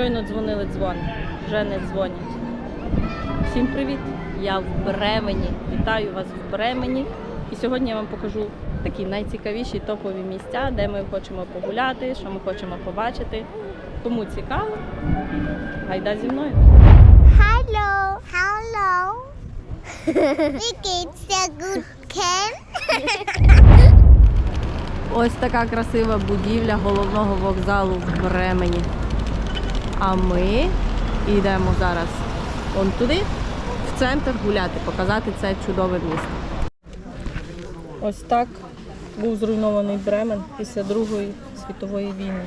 Щойно дзвонили дзвони, вже не дзвонять. Всім привіт! Я в Бремені. Вітаю вас в Бремені. І сьогодні я вам покажу такі найцікавіші топові місця, де ми хочемо погуляти, що ми хочемо побачити. Кому цікаво, гайда зі мною. Hello. Hello. Good. Ось така красива будівля головного вокзалу в Бремені. А ми йдемо зараз он туди, в центр гуляти, показати це чудове місто. Ось так був зруйнований Бремен після Другої світової війни.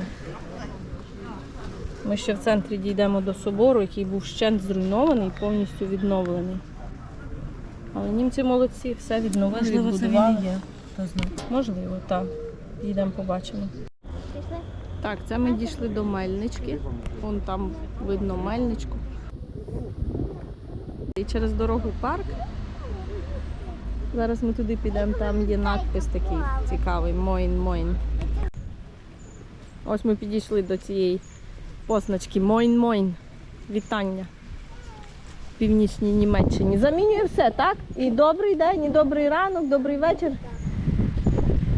Ми ще в центрі дійдемо до собору, який був щент зруйнований, повністю відновлений. Але німці молодці, все відновили, Можливо, це він і є. Хто знає. Можливо, так. Йдемо побачимо. Так, це ми дійшли до мельнички. Вон там видно мельничку. І через дорогу парк. Зараз ми туди підемо, там є надпис такий цікавий Мойн Мойн. Ось ми підійшли до цієї позначки Мойн Мойн. Вітання. В північній Німеччині. Замінює все, так? І добрий день, і добрий ранок, добрий вечір.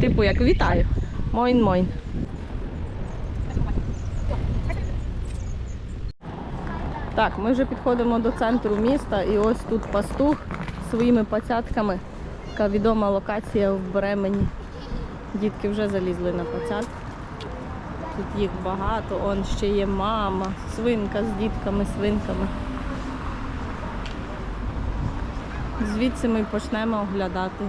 Типу, як вітаю. Мойн мойн. Так, ми вже підходимо до центру міста і ось тут пастух своїми пацятками. Така відома локація в Бремені. Дітки вже залізли на пацят. Тут їх багато, он ще є мама, свинка з дітками, свинками. Звідси ми почнемо оглядати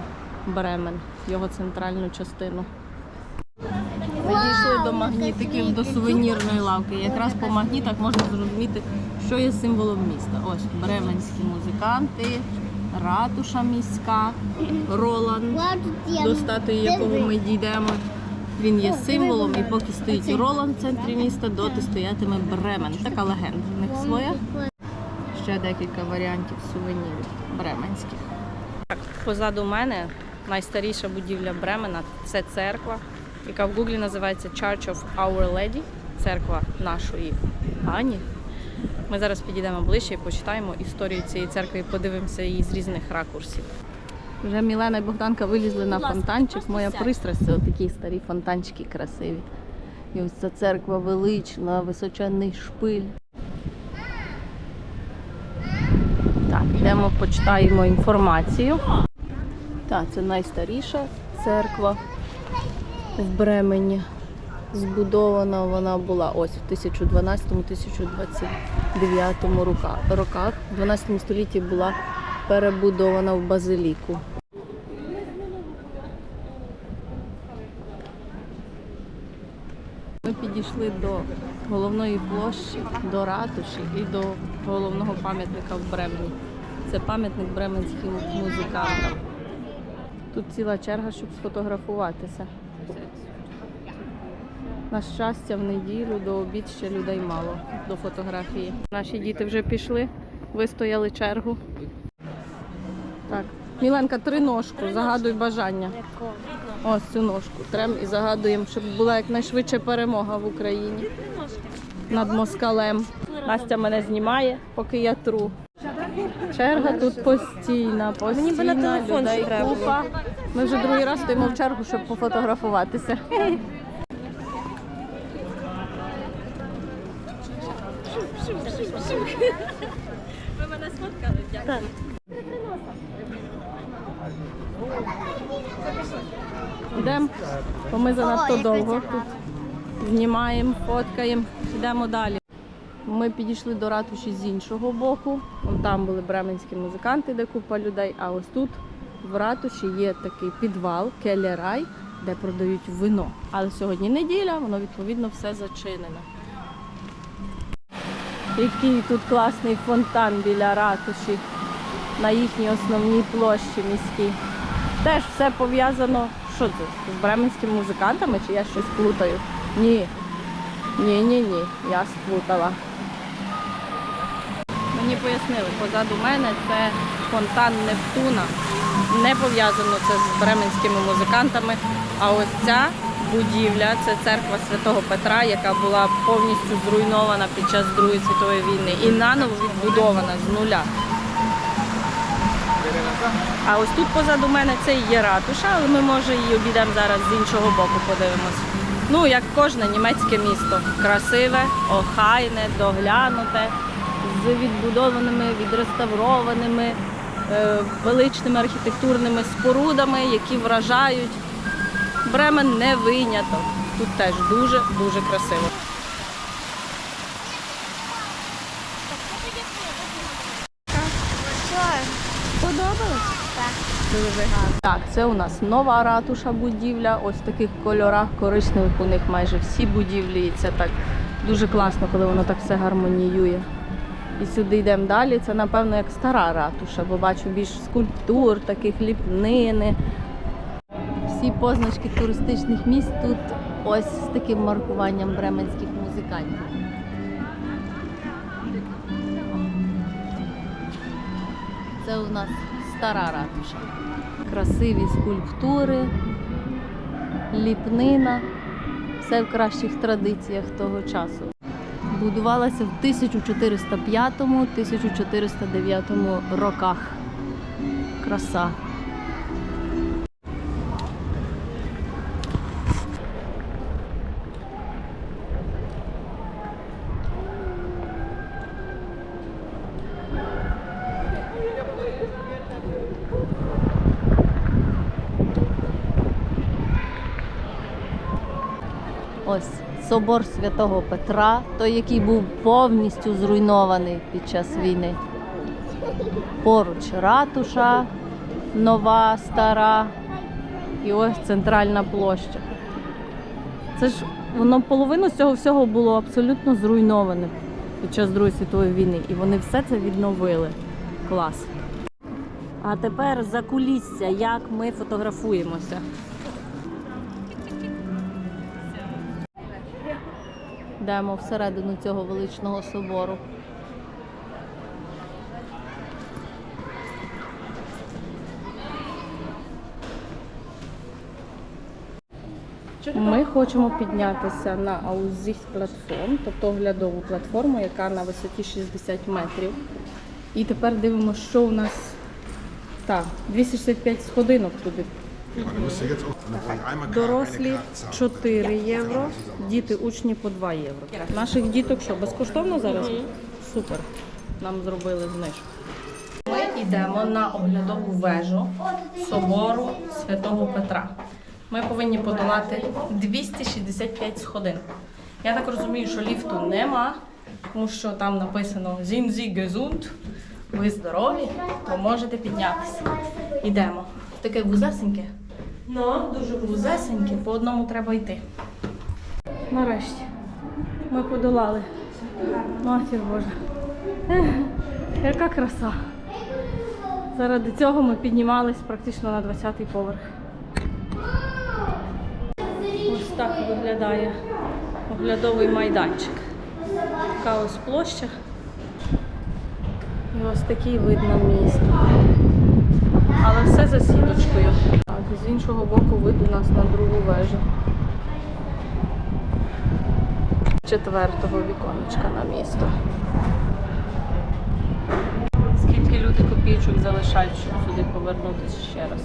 Бремен, його центральну частину. Ми дійшли до магнітиків, до сувенірної лавки. Якраз по магнітах можна зрозуміти, що є символом міста. Ось бременські музиканти, ратуша міська, Роланд, до статуї якого ми дійдемо. Він є символом, і поки стоїть Роланд в центрі міста, доти стоятиме Бремен. Така легенда в них своя. Ще декілька варіантів сувенірів бременських. Так, позаду мене найстаріша будівля Бремена це церква, яка в Гуглі називається Church of Our Lady, церква нашої Ані. Ми зараз підійдемо ближче і почитаємо історію цієї церкви і подивимося її з різних ракурсів. Вже Мілена і Богданка вилізли на фонтанчик. Моя пристрасть це такі старі фонтанчики красиві. І ось ця церква велична, височенний шпиль. Так, йдемо, почитаємо інформацію. Так, це найстаріша церква в Бремені. Збудована вона була ось в 1012-1029 роках. В 12 столітті була перебудована в базиліку. Ми підійшли до головної площі, до ратуші і до головного пам'ятника в Бремені. Це пам'ятник бременським музикантам. Тут ціла черга, щоб сфотографуватися. На щастя, в неділю до обід ще людей мало до фотографії. Наші діти вже пішли, вистояли чергу. Так, Міленка, три ножку, загадуй бажання. Ось цю ножку. Трем і загадуємо, щоб була якнайшвидше перемога в Україні над москалем. Настя мене знімає, поки я тру. Черга тут постійна, постійна, людей купа. Ми вже другий раз стоїмо в чергу, щоб пофотографуватися. Ви мене сфоткали, дякую. Йдемо, бо ми занадто довго тут знімаємо, фоткаємо, йдемо далі. Ми підійшли до ратуші з іншого боку. Там були бременські музиканти, де купа людей. А ось тут в ратуші є такий підвал, келерай, де продають вино. Але сьогодні неділя, воно відповідно все зачинено. Який тут класний фонтан біля ратуші на їхній основній площі міській. Теж все пов'язано. Що це? З бременськими музикантами чи я щось плутаю? Ні. Ні, ні, ні, я сплутала. Пояснили, позаду мене це фонтан Нептуна. Не пов'язано це з бременськими музикантами. А ось ця будівля. Це церква Святого Петра, яка була повністю зруйнована під час Другої світової війни і наново відбудована з нуля. А ось тут позаду мене це і є ратуша, але ми може її обійдемо зараз з іншого боку, подивимось. Ну, як кожне німецьке місто. Красиве, охайне, доглянуте, відбудованими, відреставрованими, е, величними архітектурними спорудами, які вражають. Бремен не виняток. Тут теж дуже-дуже красиво. Подобалось? Так. Так, це у нас нова ратуша будівля. Ось в таких кольорах коричневих у них майже всі будівлі. І це так дуже класно, коли воно так все гармоніює. І сюди йдемо далі. Це, напевно, як стара ратуша, бо бачу більш скульптур, таких ліпнини. Всі позначки туристичних місць тут ось з таким маркуванням бременських музикантів. Це у нас стара ратуша. Красиві скульптури, ліпнина. Все в кращих традиціях того часу. Будувалася в 1405-1409 роках. Краса. Ось собор святого Петра, той, який був повністю зруйнований під час війни. Поруч ратуша, нова, стара, і ось центральна площа. Це ж воно половину цього всього було абсолютно зруйноване під час Другої світової війни. І вони все це відновили. Клас. А тепер за кулісся, як ми фотографуємося. Йдемо всередину цього величного собору. Ми хочемо піднятися на Аузіс платформ, тобто оглядову платформу, яка на висоті 60 метрів. І тепер дивимося, що у нас так, 265 сходинок туди. Дорослі eine Karte zahlen. 4 євро, діти учні по 2 євро. Наших діток що, безкоштовно зараз? Супер. Нам зробили знижку. Ми йдемо на оглядову вежу собору Святого Петра. Ми повинні подолати 265 сходин. Я так розумію, що ліфту нема, тому що там написано Зінзі Гезунд. Ви здорові, то можете піднятися. Йдемо. Таке вузесеньке. Ну, дуже вузесеньке, по одному треба йти. Нарешті. Ми подолали. Матір Божа. Яка краса. Заради цього ми піднімались практично на 20-й поверх. Ось так виглядає оглядовий майданчик. Така ось площа. І ось такий вид на місто. Але все за сіточкою. З іншого боку вид у нас на другу вежу. Четвертого віконечка на місто. Скільки люди копійчок залишають, щоб сюди повернутися ще раз?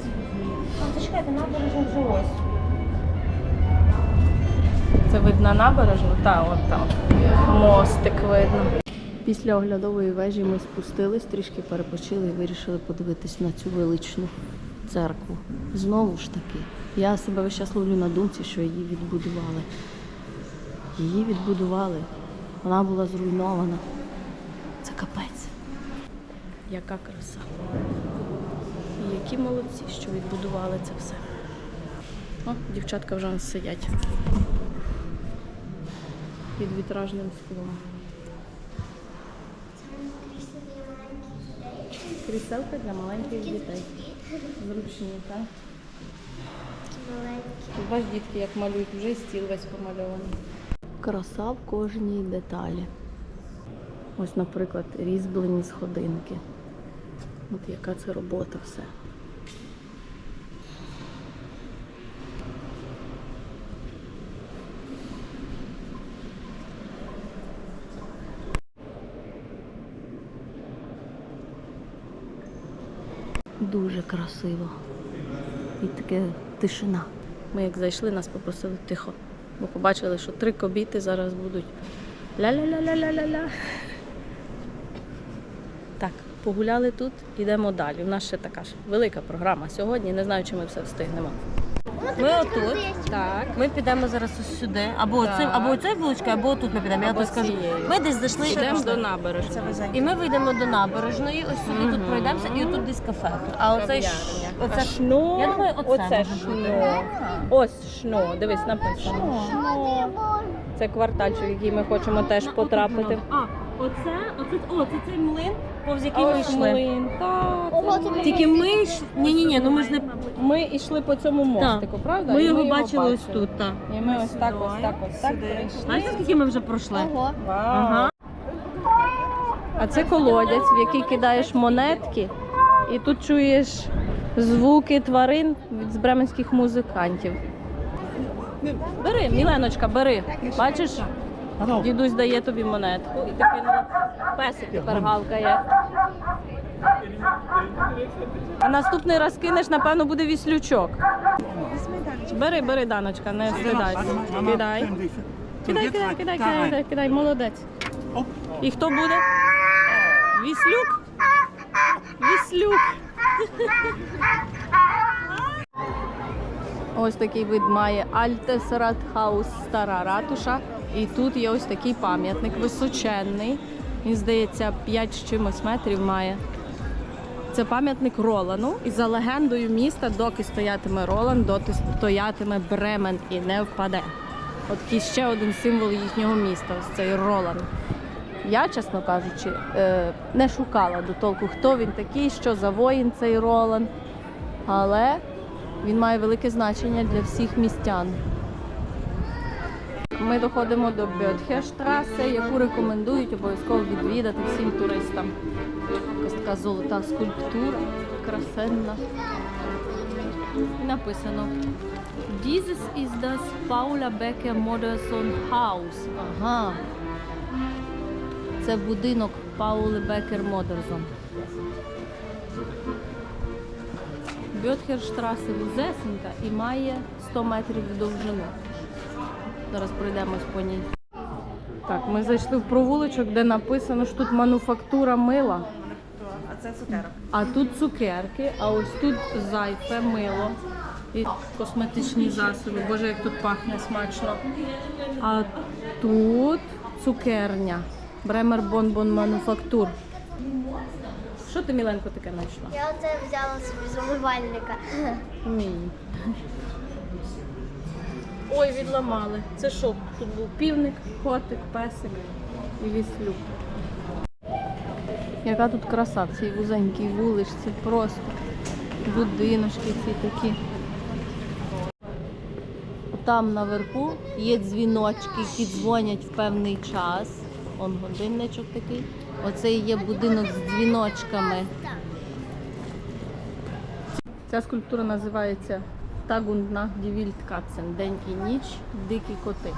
Чекайте, набережна вже ось. Це видно набережну? Так, от там. Мостик видно. Після оглядової вежі ми спустились, трішки перепочили і вирішили подивитись на цю величну церкву. Знову ж таки, я себе весь час ловлю на думці, що її відбудували. Її відбудували. Вона була зруйнована. Це капець. Яка краса. І які молодці, що відбудували це все. О, дівчатка вже сидять під вітражним склом. Кріселка для маленьких дітей. Зручні, так? Маленькі. Бач, дітки, як малюють, вже стіл весь помальований. Краса в кожній деталі. Ось, наприклад, різьблені сходинки. От яка це робота все. Дуже красиво. І таке тишина. Ми як зайшли, нас попросили тихо. Бо побачили, що три кобіти зараз будуть ля-ля-ля-ля-ля-ля-ля. Так, погуляли тут, йдемо далі. У нас ще така ж велика програма сьогодні. Не знаю, чи ми все встигнемо. Ми отут. Так. Ми підемо зараз ось сюди. Або цим, або цією вуличкою, або тут ми підемо. Я Або тобі скажу. цією. Ми десь зайшли і Йдемо до набережної. І ми вийдемо до набережної, ось сюди тут пройдемося, і отут десь кафе. А оце ж оце шно, Я думаю, оце оце може шно. Ось шно, дивись, написано. Шно. Це квартальчик, в який ми хочемо теж потрапити. А, оце, оце, о, це цей млин, повз який ми йшли. млин. Та, це млин. Тільки ми йшли. Ні, ні, ні, ну ми ж не Ми йшли по цьому мостику, правда? ми І його бачили ось тут. Так. І ми ось так, ось так, ось так Знаєте, прийшли. скільки ми вже пройшли? Ага. А це колодязь, в який кидаєш монетки, і тут чуєш звуки тварин від з бременських музикантів. Бери, Міленочка, бери. Бачиш? Дідусь дає тобі монетку і ти кинула. Песик тепер галкає. А наступний раз кинеш, напевно, буде віслючок. Бери, бери, Даночка, не стидайся. Кидай. Кидай, кидай, кидай, кидай, кидай, молодець. І хто буде? Віслюк? Віслюк. Ось такий вид має Альтес Радхаус стара ратуша. І тут є ось такий пам'ятник височенний. Він, здається, 5 з чимось метрів має. Це пам'ятник Ролану. І за легендою міста, доки стоятиме Ролан, доти стоятиме Бремен і не впаде. От такий ще один символ їхнього міста, ось цей Ролан. Я, чесно кажучи, е, не шукала до толку, хто він такий, що за воїн цей Ролан. Але він має велике значення для всіх містян. Ми доходимо до Бьотхештраси, яку рекомендують обов'язково відвідати всім туристам. Якась така золота скульптура, красенна. І написано Dieses ist das Paula Becker Moderson House. Ага. Це будинок Паули Бекер Модерзон. Бьотхерштраси вузесенька і має 100 метрів в довжину. Зараз пройдемось по ній. Так, ми зайшли в провулочок, де написано, що тут мануфактура мила. А це цукерок. А тут цукерки, а ось тут зайфе, мило і косметичні засоби. Боже, як тут пахне смачно. А тут цукерня. Бремер Бонбон Мануфактур. Що ти, Міленко, таке знайшла? Я оце взяла собі з умивальника. Мій. Ой, відламали. Це що? Тут був півник, котик, песик і віслюк. Яка тут краса в цій вузенькій вуличці, просто будиночки ці такі. Там наверху є дзвіночки, які дзвонять в певний час. Он годинничок такий. Оце є будинок з дзвіночками. Ця скульптура називається Тагунднах Дівільт Кацен День і ніч, дикі коти.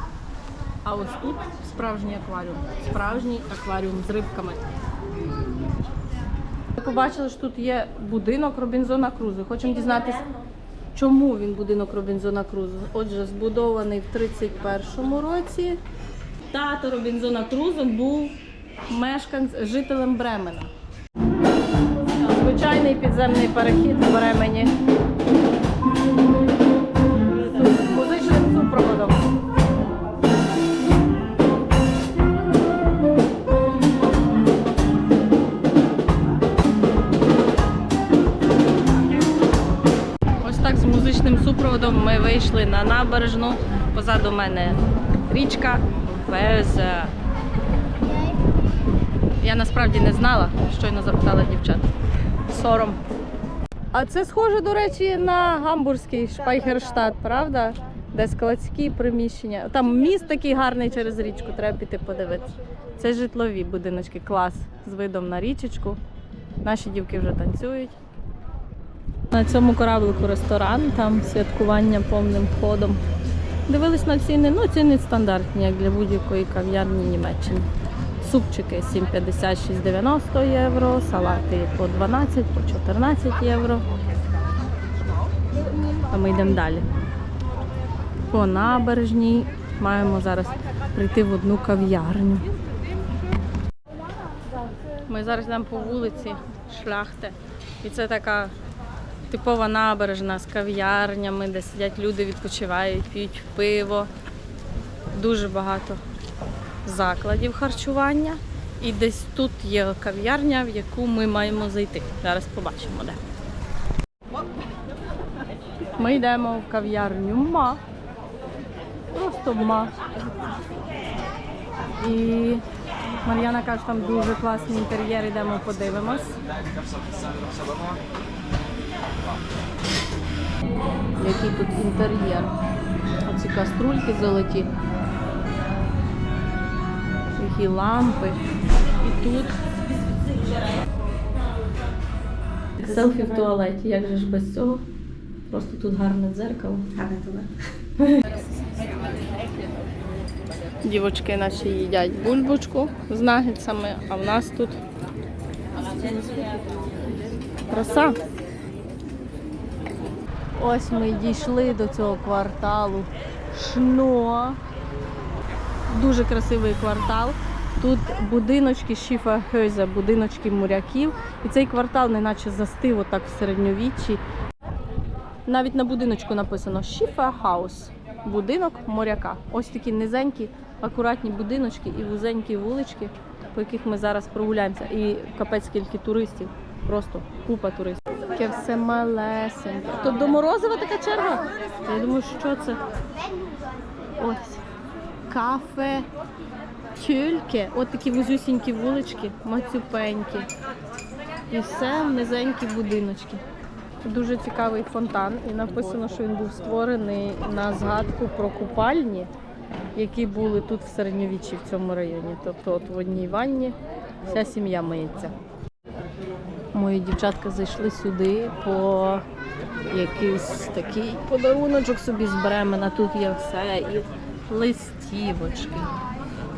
А ось тут справжній акваріум. Справжній акваріум з рибками. Ми побачили, що тут є будинок Робінзона Крузо. Хочемо дізнатися, чому він будинок Робінзона Крузо. Отже, збудований в 31-му році. Тато Робінзона Крузо був мешканцем, жителем Бремена. Звичайний підземний перехід в Бремені. Музичним ми вийшли на набережну. Позаду мене річка Веза. Я насправді не знала, щойно запитала дівчат. Сором. А це схоже, до речі, на гамбурзький Шпайхерштадт, правда? Де складські приміщення. Там міст такий гарний через річку, треба піти подивитися. Це житлові будиночки, клас з видом на річечку. Наші дівки вже танцюють. На цьому кораблику ресторан, там святкування повним ходом. Дивились на ціни, ну ціни стандартні, як для будь-якої кав'ярні Німеччини. Супчики 7,50 6,90 євро, салати по 12, по 14 євро. А ми йдемо далі. По набережній маємо зараз прийти в одну кав'ярню. Ми зараз йдемо по вулиці Шляхти. І це така типова набережна з кав'ярнями, де сидять люди, відпочивають, п'ють пиво. Дуже багато закладів харчування. І десь тут є кав'ярня, в яку ми маємо зайти. Зараз побачимо де. Ми йдемо в кав'ярню ма. Просто ма. І Мар'яна каже, там дуже класний інтер'єр, йдемо подивимось. Який тут інтер'єр. Оці каструльки золоті. Які лампи. І тут селфі в туалеті. Як же ж без цього? Просто тут гарне дзеркало. Гарне туалет. Дівочки наші їдять бульбочку з нагетсами, а в нас тут краса. Ось ми дійшли до цього кварталу Шно. Дуже красивий квартал. Тут будиночки Шіфа Хейза, будиночки моряків. І цей квартал неначе застив отак в середньовіччі. Навіть на будиночку написано Шіфа Хаус. Будинок моряка. Ось такі низенькі, акуратні будиночки і вузенькі вулички, по яких ми зараз прогуляємося. І капець скільки туристів. Просто купа туристів. Таке все малесеньке. Тут до Морозова така черга. Я думаю, що це? Ось. Кафе. Тюльки. От такі вузюсінькі вулички, мацюпенькі. І все низенькі будиночки. Дуже цікавий фонтан, і написано, що він був створений на згадку про купальні, які були тут в середньовіччі в цьому районі. Тобто, от в одній ванні вся сім'я миється. Мої дівчатка зайшли сюди по якийсь такий подаруночок собі з Бремена. Тут є все, і листівочки,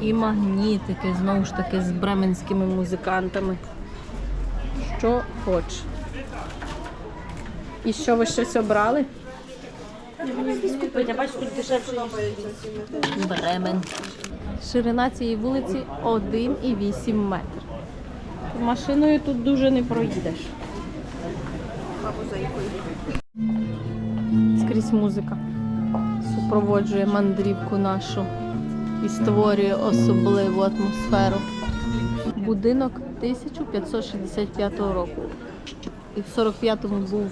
і магнітики, знову ж таки, з бременськими музикантами. Що хочеш. І що ви щось обрали? Купити, а бачиш, тут дешевше, Бремен. Ширина цієї вулиці 1,8 метр. Машиною тут дуже не проїдеш. Скрізь музика супроводжує мандрівку нашу і створює особливу атмосферу. Будинок 1565 року. І в 45-му був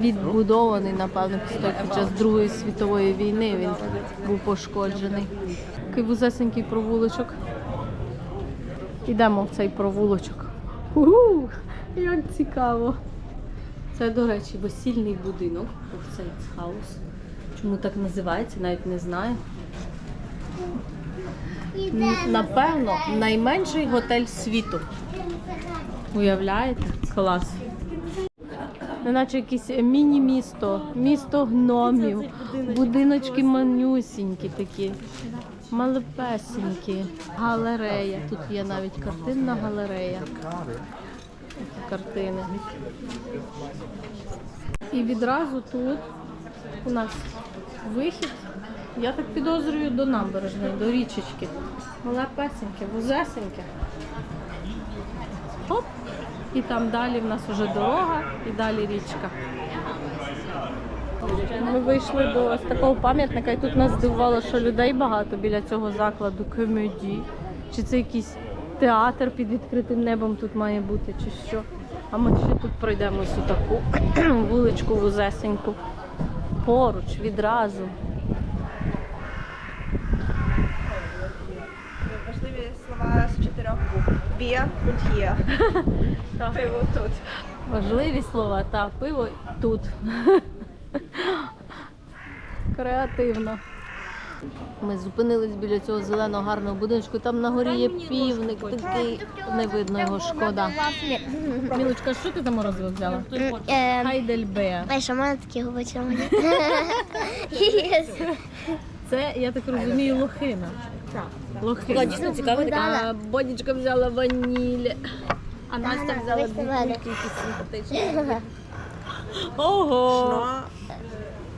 відбудований, напевно, під час Другої світової війни він був пошкоджений. Такий вузесенький провулочок. Йдемо в цей провулочок. Угу, як цікаво. Це, до речі, весільний будинок. Ось цей хаус. Чому так називається, навіть не знаю. Напевно, найменший готель світу. Уявляєте? Клас. Неначе якесь міні-місто, місто гномів, будиночки манюсінькі такі, малепесенькі, галерея. Тут є навіть картинна галерея. Картини. І відразу тут у нас вихід, я так підозрюю, до набережної, до річечки. Малепесеньке, вузесеньке. Хоп! І там далі в нас вже дорога і далі річка. Ми вийшли до ось такого пам'ятника, і тут нас здивувало, що людей багато біля цього закладу комеді. Чи це якийсь театр під відкритим небом тут має бути, чи що. А ми ще тут пройдемо ось таку вуличку вузесеньку. Поруч, відразу. Важливі слова з чотирьох букв. Und hier. Пиво тут. Важливі слова та пиво тут. Креативно. Ми зупинились біля цього зеленого гарного будиночку. Там на горі є півник такий. Не видно його шкода. Мілочка, що ти там морозиво взяла? Е, Хайдельбеа. а що мене такі губочки? Це, я так розумію, лохина. Лохи. Була дійсно цікава така. А Бодічка взяла ваніль. А Настя взяла весь мене. симпатичні. Ого!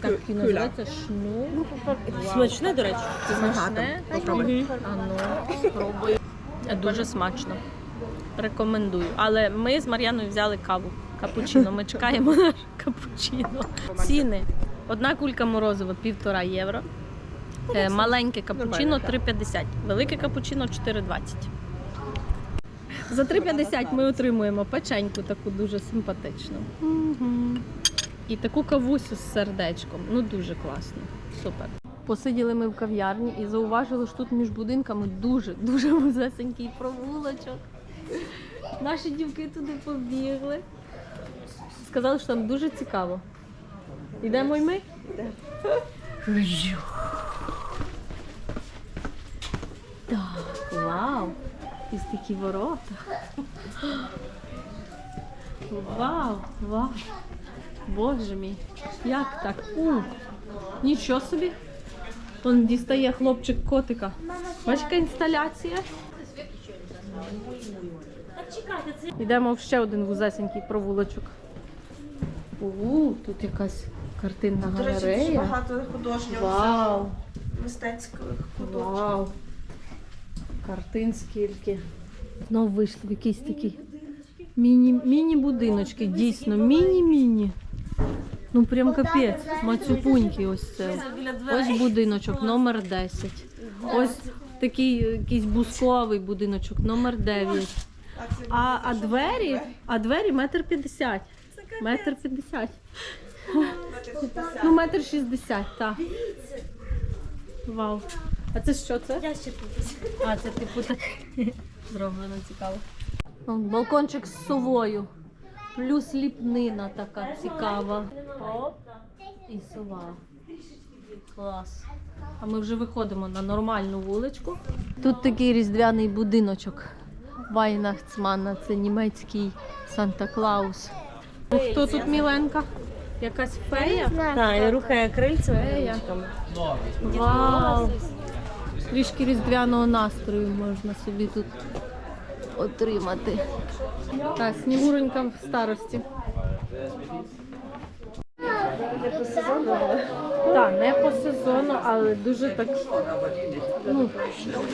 Так, і називається шну. Смачне, до речі. Смачне? Попробуй. А ну, спробую. Дуже смачно. Рекомендую. Але ми з Мар'яною взяли каву. Капучино. Ми чекаємо наш капучино. Ціни. Одна кулька морозива півтора євро. Е, Маленьке капучино 3,50. Велике капучино 4,20. За 3,50 ми отримуємо печеньку таку дуже симпатичну. Мгм. І таку кавусю з сердечком. Ну дуже класно. Супер. Посиділи ми в кав'ярні і зауважили, що тут між будинками дуже дуже вузесенький провулочок. Наші дівки туди побігли. Сказали, що там дуже цікаво. Йдемо й ми? Так, вау! Із такі ворота. Вау, вау. Боже мій, як так? У, нічого собі. Он дістає хлопчик котика. Бачиш, яка інсталяція? Йдемо в ще один вузесенький провулочок. У, тут якась картинна До речі, дуже багато художнього Вау, мистецьких куточків. вау. Картин скільки. Знову вийшли в якісь такі міні, міні-будиночки, дійсно, міні-міні. Ну прям капець, мацюпуньки ось це. Ось будиночок номер 10. Ось такий якийсь бусковий будиночок номер 9. А, а двері, а двері метр п'ятдесят. Метр п'ятдесят. Ну, метр шістдесят, так. Вау. А це що це? Я ще А, це типу так зроблено цікаво. Балкончик з совою. Плюс ліпнина така цікава. Оп. І сова. Клас. А ми вже виходимо на нормальну вуличку. Тут такий різдвяний будиночок. Вайнахцмана, це німецький Санта-Клаус. Хто тут Міленка? Якась фея? Так, і рухає крильцями. Вау! Трішки різдвяного настрою можна собі тут отримати. Так, снігуренька в старості. Так, не по сезону, але дуже так ну,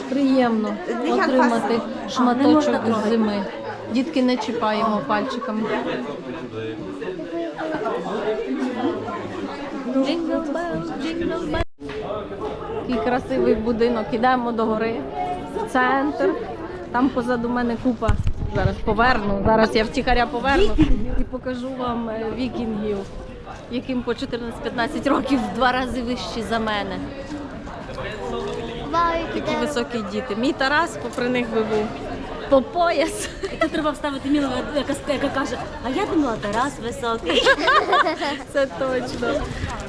приємно отримати шматочок з зими. Дітки не чіпаємо пальчиками. Такий красивий будинок. Ідемо до гори в центр. Там позаду мене купа. Зараз поверну. Зараз я втіхаря поверну і покажу вам е, вікінгів, яким по 14-15 років в два рази вищі за мене. Такі високі діти. Мій Тарас попри них би був по пояс. Тут треба вставити Мілу, яка, каже, а я думала, Тарас високий. Це точно.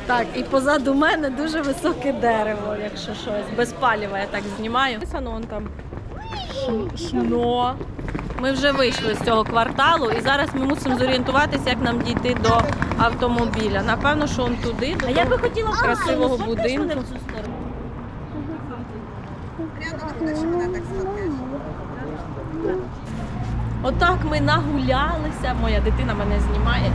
Так, і позаду мене дуже високе дерево, якщо щось. Без паліва я так знімаю. Написано он там Ш- Ми вже вийшли з цього кварталу і зараз ми мусимо зорієнтуватися, як нам дійти до автомобіля. Напевно, що он туди, до А я би хотіла красивого будинку. Отак ми нагулялися. Моя дитина мене знімає.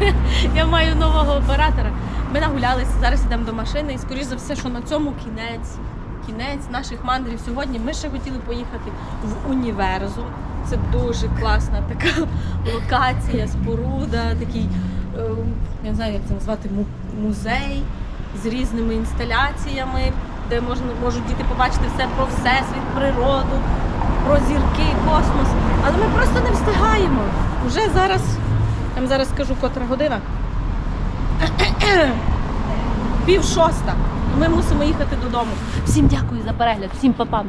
Я маю нового оператора. Ми нагулялися. Зараз йдемо до машини, і скоріш за все, що на цьому кінець. Кінець наших мандрів сьогодні. Ми ще хотіли поїхати в універзум. Це дуже класна така локація, споруда, такий, е, я не знаю, як це назвати, музей з різними інсталяціями, де можна можуть діти побачити все про всесвіт, природу, про зірки, космос. Але ми просто не встигаємо. Вже зараз, я вам зараз скажу, котра година. Пів шоста. Ми мусимо їхати додому. Всім дякую за перегляд, всім па-па.